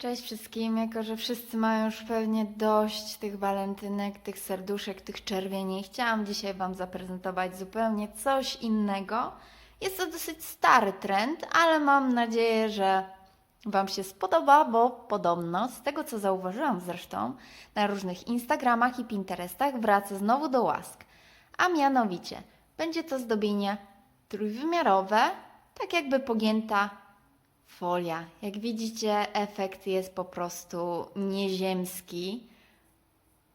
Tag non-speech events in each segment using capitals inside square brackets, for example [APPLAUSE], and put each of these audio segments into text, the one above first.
Cześć wszystkim, jako że wszyscy mają już pewnie dość tych walentynek, tych serduszek, tych czerwieni, chciałam dzisiaj Wam zaprezentować zupełnie coś innego. Jest to dosyć stary trend, ale mam nadzieję, że Wam się spodoba, bo podobno, z tego co zauważyłam zresztą, na różnych Instagramach i Pinterestach wraca znowu do łask. A mianowicie, będzie to zdobienie trójwymiarowe, tak jakby pogięta folia. Jak widzicie, efekt jest po prostu nieziemski.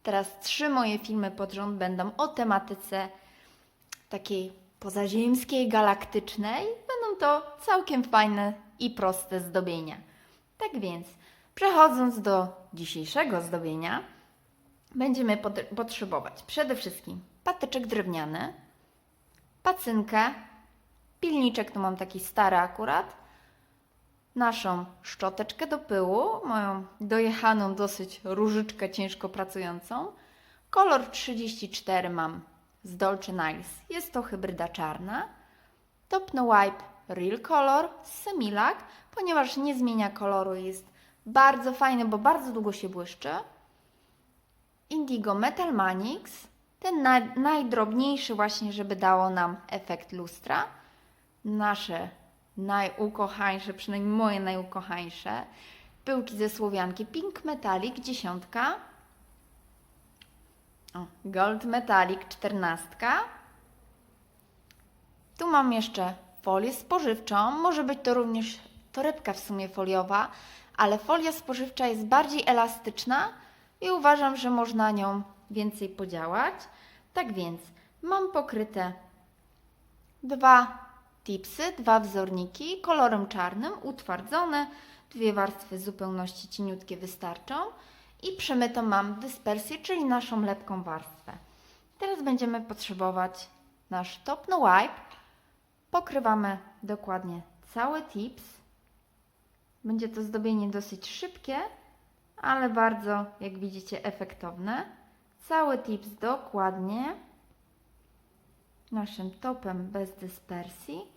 Teraz trzy moje filmy pod rząd będą o tematyce takiej pozaziemskiej, galaktycznej. Będą to całkiem fajne i proste zdobienia. Tak więc, przechodząc do dzisiejszego zdobienia, będziemy pot- potrzebować przede wszystkim patyczek drewniany, pacynkę, pilniczek, tu mam taki stary akurat, naszą szczoteczkę do pyłu, moją dojechaną dosyć różyczkę ciężko pracującą. Kolor 34 mam z Dolce Niles. Jest to hybryda czarna. Top No Wipe Real Color z Semilac, ponieważ nie zmienia koloru, jest bardzo fajny, bo bardzo długo się błyszczy. Indigo Metal Manix, ten na, najdrobniejszy właśnie, żeby dało nam efekt lustra. Nasze najukochańsze, przynajmniej moje najukochańsze, pyłki ze Słowianki Pink Metallic dziesiątka, o, Gold Metallic czternastka. Tu mam jeszcze folię spożywczą, może być to również torebka w sumie foliowa, ale folia spożywcza jest bardziej elastyczna i uważam, że można nią więcej podziałać. Tak więc mam pokryte dwa tipsy, dwa wzorniki kolorem czarnym, utwardzone, dwie warstwy zupełności cieniutkie wystarczą i przemytą mam dyspersję, czyli naszą lepką warstwę. Teraz będziemy potrzebować nasz top no wipe. Pokrywamy dokładnie cały tips. Będzie to zdobienie dosyć szybkie, ale bardzo, jak widzicie, efektowne. Cały tips dokładnie naszym topem bez dyspersji.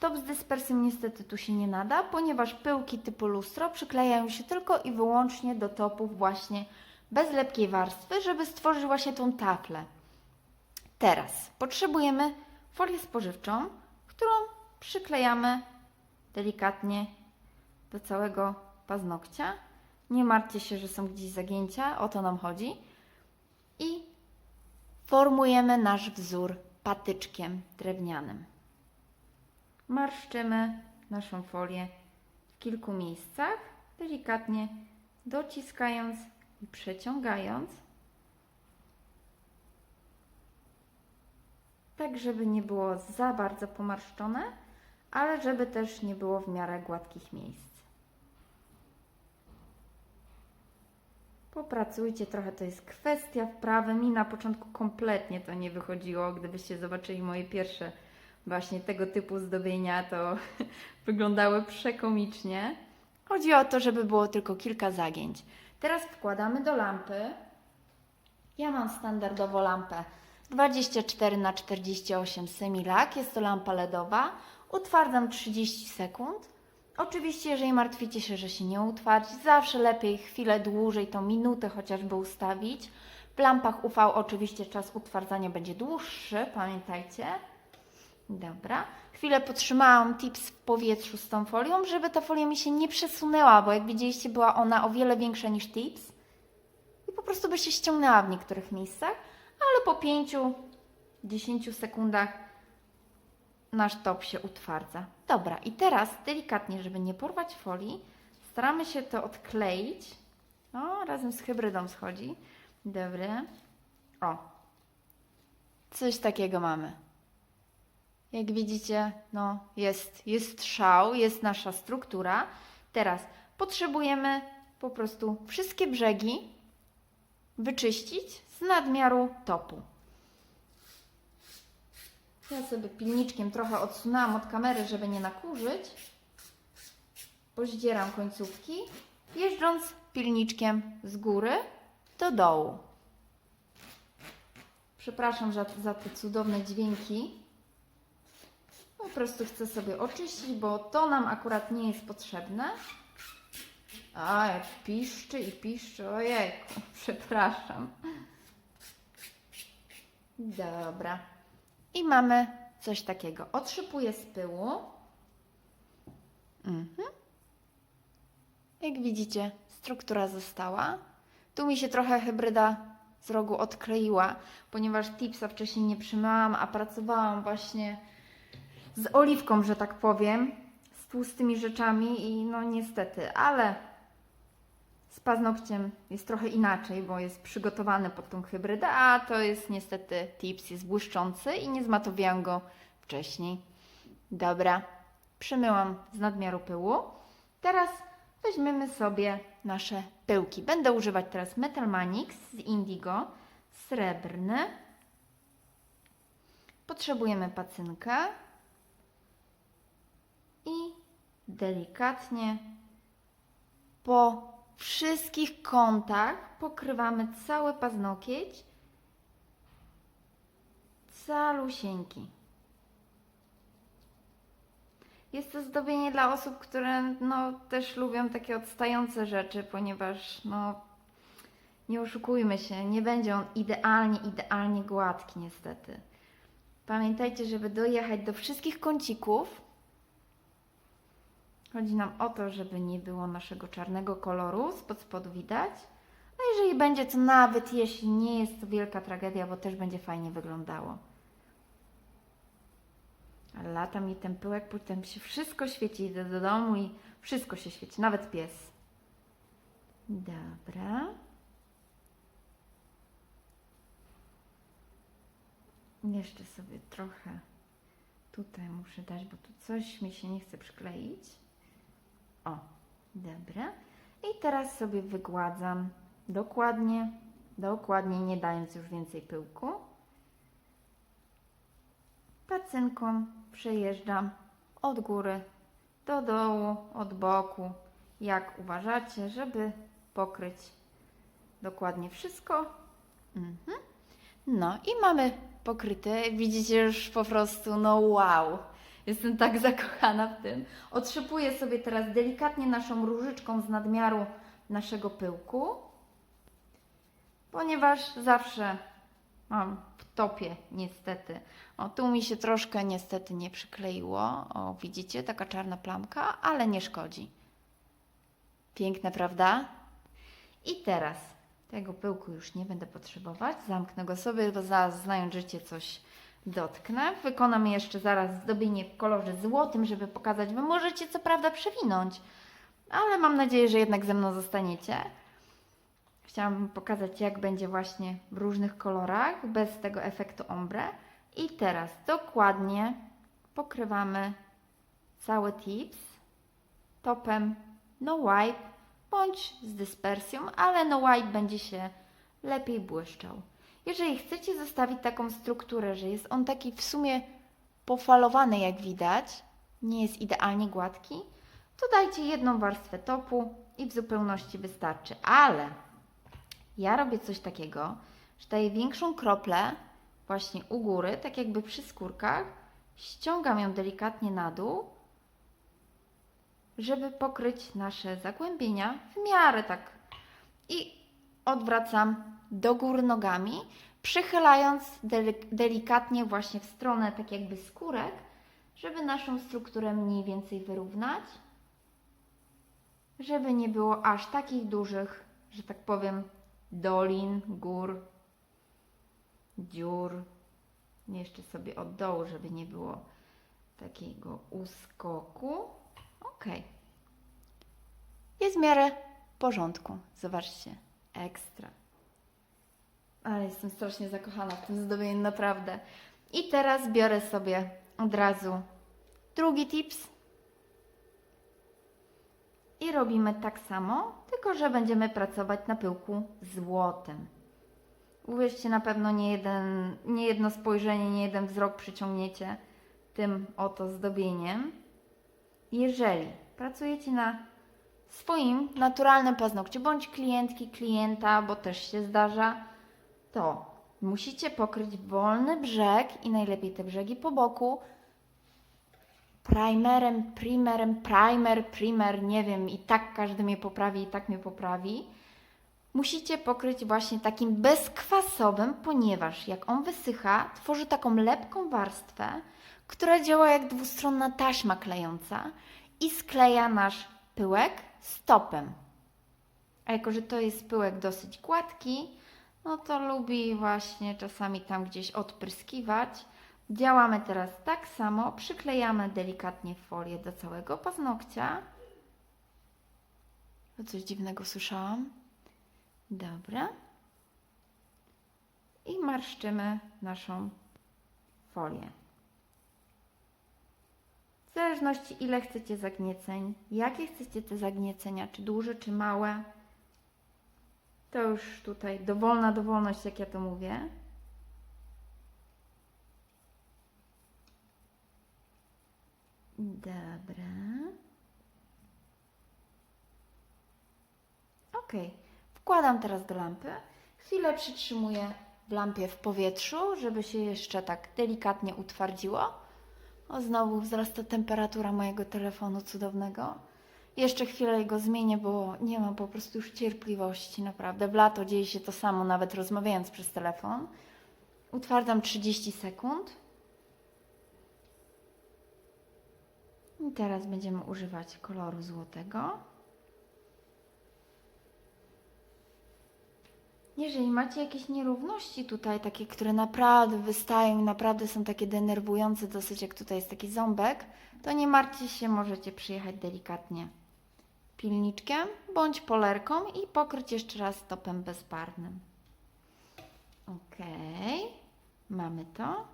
Top z dyspersją niestety tu się nie nada, ponieważ pyłki typu lustro przyklejają się tylko i wyłącznie do topów właśnie bez lepkiej warstwy, żeby stworzyć właśnie tą taflę. Teraz potrzebujemy folię spożywczą, którą przyklejamy delikatnie do całego paznokcia. Nie martwcie się, że są gdzieś zagięcia, o to nam chodzi. I formujemy nasz wzór patyczkiem drewnianym. Marszczymy naszą folię w kilku miejscach, delikatnie dociskając i przeciągając, tak żeby nie było za bardzo pomarszczone, ale żeby też nie było w miarę gładkich miejsc. Popracujcie trochę, to jest kwestia wprawy. Mi na początku kompletnie to nie wychodziło. Gdybyście zobaczyli moje pierwsze właśnie tego typu zdobienia, to [LAUGHS] wyglądały przekomicznie. Chodzi o to, żeby było tylko kilka zagięć. Teraz wkładamy do lampy. Ja mam standardowo lampę 24 na 48 Semilac. Jest to lampa LEDowa. Utwardzam 30 sekund. Oczywiście, jeżeli martwicie się, że się nie utwardzi, zawsze lepiej chwilę dłużej, to minutę chociażby ustawić. W lampach UV oczywiście czas utwardzania będzie dłuższy, pamiętajcie. Dobra. Chwilę potrzymałam tips w powietrzu z tą folią, żeby ta folia mi się nie przesunęła, bo jak widzieliście, była ona o wiele większa niż tips. I po prostu by się ściągnęła w niektórych miejscach, ale po 5-10 sekundach nasz top się utwardza. Dobra, i teraz delikatnie, żeby nie porwać folii, staramy się to odkleić. O, razem z hybrydą schodzi. Dobre. O. Coś takiego mamy. Jak widzicie, no jest, jest szał, jest nasza struktura. Teraz potrzebujemy po prostu wszystkie brzegi wyczyścić z nadmiaru topu. Ja sobie pilniczkiem trochę odsunęłam od kamery, żeby nie nakurzyć. Pozdzieram końcówki, jeżdżąc pilniczkiem z góry do dołu. Przepraszam za, za te cudowne dźwięki. Po prostu chcę sobie oczyścić, bo to nam akurat nie jest potrzebne. A, jak piszczy i piszczy, ojejku, [LAUGHS] przepraszam. Dobra. I mamy coś takiego. Otrzypuję z pyłu. Mhm. Jak widzicie, struktura została. Tu mi się trochę hybryda z rogu odkleiła, ponieważ tipsa wcześniej nie przymyłam, a pracowałam właśnie z oliwką, że tak powiem, z tłustymi rzeczami i no niestety, ale z paznokciem jest trochę inaczej, bo jest przygotowany pod tą hybrydę, a to jest niestety tips, jest błyszczący i nie zmatowiałam go wcześniej. Dobra, przymyłam z nadmiaru pyłu. Teraz weźmiemy sobie nasze pyłki. Będę używać teraz Metal Manix z Indigo, srebrny. Potrzebujemy pacynkę i delikatnie po wszystkich kątach pokrywamy cały paznokieć calusieńki. Jest to zdobienie dla osób, które no, też lubią takie odstające rzeczy, ponieważ no, nie oszukujmy się, nie będzie on idealnie, idealnie gładki niestety. Pamiętajcie, żeby dojechać do wszystkich kącików, Chodzi nam o to, żeby nie było naszego czarnego koloru, spod spodu widać. No jeżeli będzie, to nawet jeśli nie jest to wielka tragedia, bo też będzie fajnie wyglądało. Ale lata mi ten pyłek, potem się wszystko świeci, idę do domu i wszystko się świeci, nawet pies. Dobra. Jeszcze sobie trochę tutaj muszę dać, bo tu coś mi się nie chce przykleić. O, dobra. I teraz sobie wygładzam dokładnie, dokładnie, nie dając już więcej pyłku. Pacynką przejeżdżam od góry do dołu, od boku, jak uważacie, żeby pokryć dokładnie wszystko. Mhm. No i mamy pokryte. Widzicie już po prostu, no wow. Jestem tak [LAUGHS] zakochana w tym. Otrzypuję sobie teraz delikatnie naszą różyczką z nadmiaru naszego pyłku, ponieważ zawsze mam w topie niestety. O, tu mi się troszkę niestety nie przykleiło. O, widzicie, taka czarna plamka, ale nie szkodzi. Piękne, prawda? I teraz tego pyłku już nie będę potrzebować. Zamknę go sobie, bo zaraz znając życie coś dotknę. Wykonam jeszcze zaraz zdobienie w kolorze złotym, żeby pokazać, Wy możecie co prawda przewinąć, ale mam nadzieję, że jednak ze mną zostaniecie. Chciałam pokazać, jak będzie właśnie w różnych kolorach, bez tego efektu ombre. I teraz dokładnie pokrywamy cały tips topem no wipe bądź z dyspersją, ale no wipe będzie się lepiej błyszczał. Jeżeli chcecie zostawić taką strukturę, że jest on taki w sumie pofalowany, jak widać, nie jest idealnie gładki, to dajcie jedną warstwę topu i w zupełności wystarczy. Ale ja robię coś takiego, że daję większą kroplę właśnie u góry, tak jakby przy skórkach, ściągam ją delikatnie na dół, żeby pokryć nasze zagłębienia w miarę tak. I odwracam do góry nogami, przychylając delik- delikatnie właśnie w stronę tak jakby skórek, żeby naszą strukturę mniej więcej wyrównać, żeby nie było aż takich dużych, że tak powiem, dolin, gór, dziur. Jeszcze sobie od dołu, żeby nie było takiego uskoku. Ok. Jest w miarę w porządku. Zobaczcie. Ekstra. Ale jestem strasznie zakochana w tym zdobieniu, naprawdę. I teraz biorę sobie od razu drugi tips. I robimy tak samo, tylko że będziemy pracować na pyłku złotym. Uwierzcie, na pewno nie, jeden, nie jedno spojrzenie, nie jeden wzrok przyciągniecie tym oto zdobieniem. Jeżeli pracujecie na swoim naturalnym paznokciu, bądź klientki, klienta, bo też się zdarza, to musicie pokryć wolny brzeg i najlepiej te brzegi po boku primerem, primerem, primer, primer, nie wiem, i tak każdy mnie poprawi, i tak mnie poprawi. Musicie pokryć właśnie takim bezkwasowym, ponieważ jak on wysycha, tworzy taką lepką warstwę, która działa jak dwustronna taśma klejąca i skleja nasz pyłek stopem. A jako, że to jest pyłek dosyć gładki, no to lubi właśnie czasami tam gdzieś odpryskiwać. Działamy teraz tak samo, przyklejamy delikatnie folię do całego paznokcia. Coś dziwnego słyszałam. Dobra. I marszczymy naszą folię. W zależności ile chcecie zagnieceń, jakie chcecie te zagniecenia, czy duże, czy małe, to już tutaj dowolna dowolność, jak ja to mówię. Dobra. Ok. Wkładam teraz do lampy. Chwilę przytrzymuję w lampie w powietrzu, żeby się jeszcze tak delikatnie utwardziło. O, znowu wzrasta temperatura mojego telefonu cudownego. Jeszcze chwilę go zmienię, bo nie mam po prostu już cierpliwości, naprawdę. W lato dzieje się to samo, nawet rozmawiając przez telefon. Utwardzam 30 sekund. I teraz będziemy używać koloru złotego. Jeżeli macie jakieś nierówności tutaj, takie, które naprawdę wystają i naprawdę są takie denerwujące dosyć, jak tutaj jest taki ząbek, to nie martwcie się, możecie przyjechać delikatnie pilniczkiem bądź polerką i pokryć jeszcze raz stopem bezbarwnym. Ok, mamy to.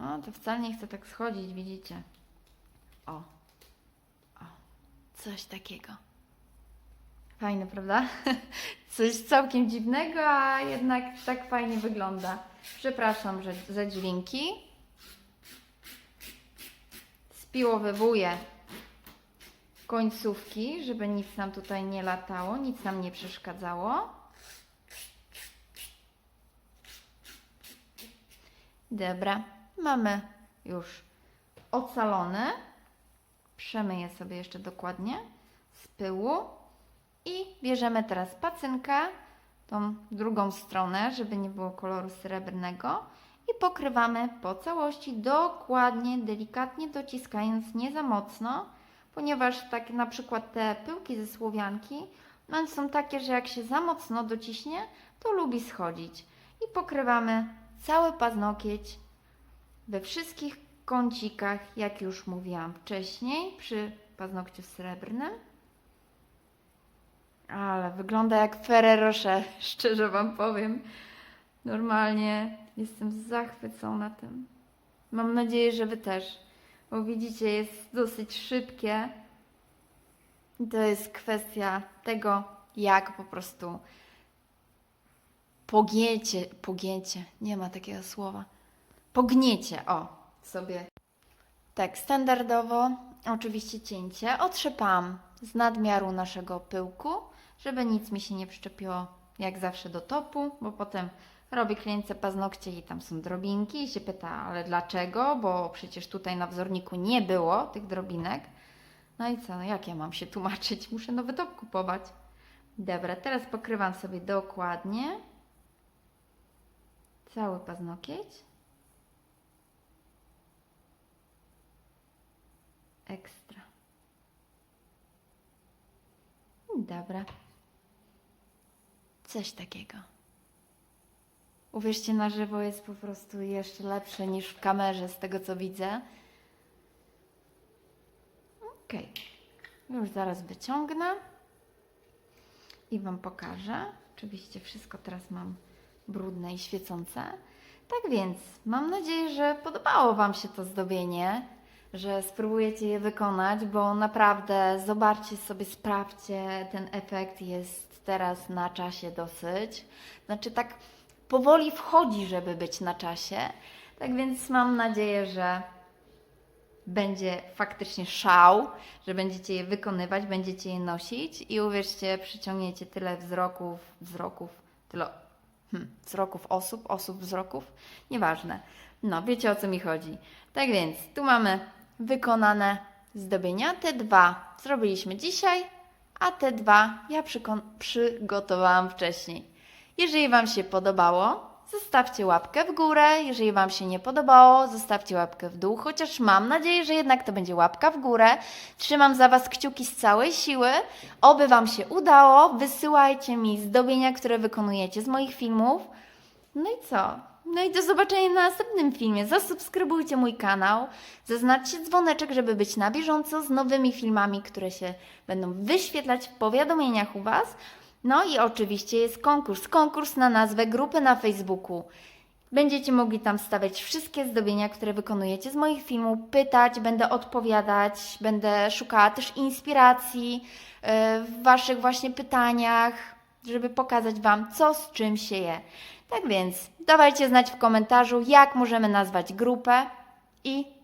O, to wcale nie chce tak schodzić, widzicie? O, o, coś takiego. Fajne, prawda? [LAUGHS] Coś całkiem dziwnego, a jednak tak fajnie wygląda. Przepraszam że, za dźwięki. Spiłowywuję końcówki, żeby nic nam tutaj nie latało, nic nam nie przeszkadzało. Dobra, mamy już ocalone. Przemyję sobie jeszcze dokładnie z pyłu. I bierzemy teraz pacynkę, tą drugą stronę, żeby nie było koloru srebrnego i pokrywamy po całości dokładnie, delikatnie dociskając, nie za mocno, ponieważ tak na przykład te pyłki ze słowianki, no są takie, że jak się za mocno dociśnie, to lubi schodzić. I pokrywamy cały paznokieć we wszystkich kącikach, jak już mówiłam wcześniej, przy paznokciu srebrnym. Ale wygląda jak Ferrero Rocher, [LAUGHS] szczerze Wam powiem. Normalnie jestem zachwycona tym. Mam nadzieję, że Wy też. Bo widzicie, jest dosyć szybkie. I to jest kwestia tego, jak po prostu pogięcie, pogięcie, nie ma takiego słowa. Pogniecie, o, sobie. Tak, standardowo, oczywiście cięcie. Otrzepałam z nadmiaru naszego pyłku, żeby nic mi się nie przyczepiło, jak zawsze do topu, bo potem robię klientce paznokcie i tam są drobinki i się pyta, ale dlaczego? Bo przecież tutaj na wzorniku nie było tych drobinek. No i co, no jak ja mam się tłumaczyć? Muszę nowy top kupować. Dobra, teraz pokrywam sobie dokładnie cały paznokieć. Ekstra. Dobra. Coś takiego. Uwierzcie, na żywo jest po prostu jeszcze lepsze niż w kamerze, z tego co widzę. Okej. Już zaraz wyciągnę i Wam pokażę. Oczywiście wszystko teraz mam brudne i świecące. Tak więc mam nadzieję, że podobało Wam się to zdobienie, że spróbujecie je wykonać, bo naprawdę zobaczcie sobie, sprawdźcie, ten efekt jest teraz na czasie dosyć. Znaczy tak powoli wchodzi, żeby być na czasie. Tak więc mam nadzieję, że będzie faktycznie szał, że będziecie je wykonywać, będziecie je nosić i uwierzcie, przyciągniecie tyle wzroków, wzroków, tyle hmm, wzroków osób, osób wzroków, nieważne. No, wiecie o co mi chodzi. Tak więc, tu mamy wykonane zdobienia. Te dwa zrobiliśmy dzisiaj, a te dwa ja przygotowałam wcześniej. Jeżeli Wam się podobało, zostawcie łapkę w górę. Jeżeli Wam się nie podobało, zostawcie łapkę w dół. Chociaż mam nadzieję, że jednak to będzie łapka w górę. Trzymam za Was kciuki z całej siły. Oby Wam się udało. Wysyłajcie mi zdobienia, które wykonujecie z moich filmów. No i co? No i do zobaczenia na następnym filmie. Zasubskrybujcie mój kanał, zaznaczcie dzwoneczek, żeby być na bieżąco z nowymi filmami, które się będą wyświetlać w powiadomieniach u Was. No i oczywiście jest konkurs. Konkurs na nazwę grupy na Facebooku. Będziecie mogli tam stawiać wszystkie zdobienia, które wykonujecie z moich filmów, pytać, będę odpowiadać, będę szukała też inspiracji e, w Waszych właśnie pytaniach, żeby pokazać Wam, co z czym się je. Tak więc dawajcie znać w komentarzu, jak możemy nazwać grupę i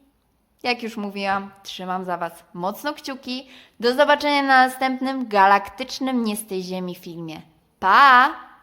jak już mówiłam, trzymam za Was mocno kciuki. Do zobaczenia na następnym galaktycznym nie z tej ziemi filmie. Pa!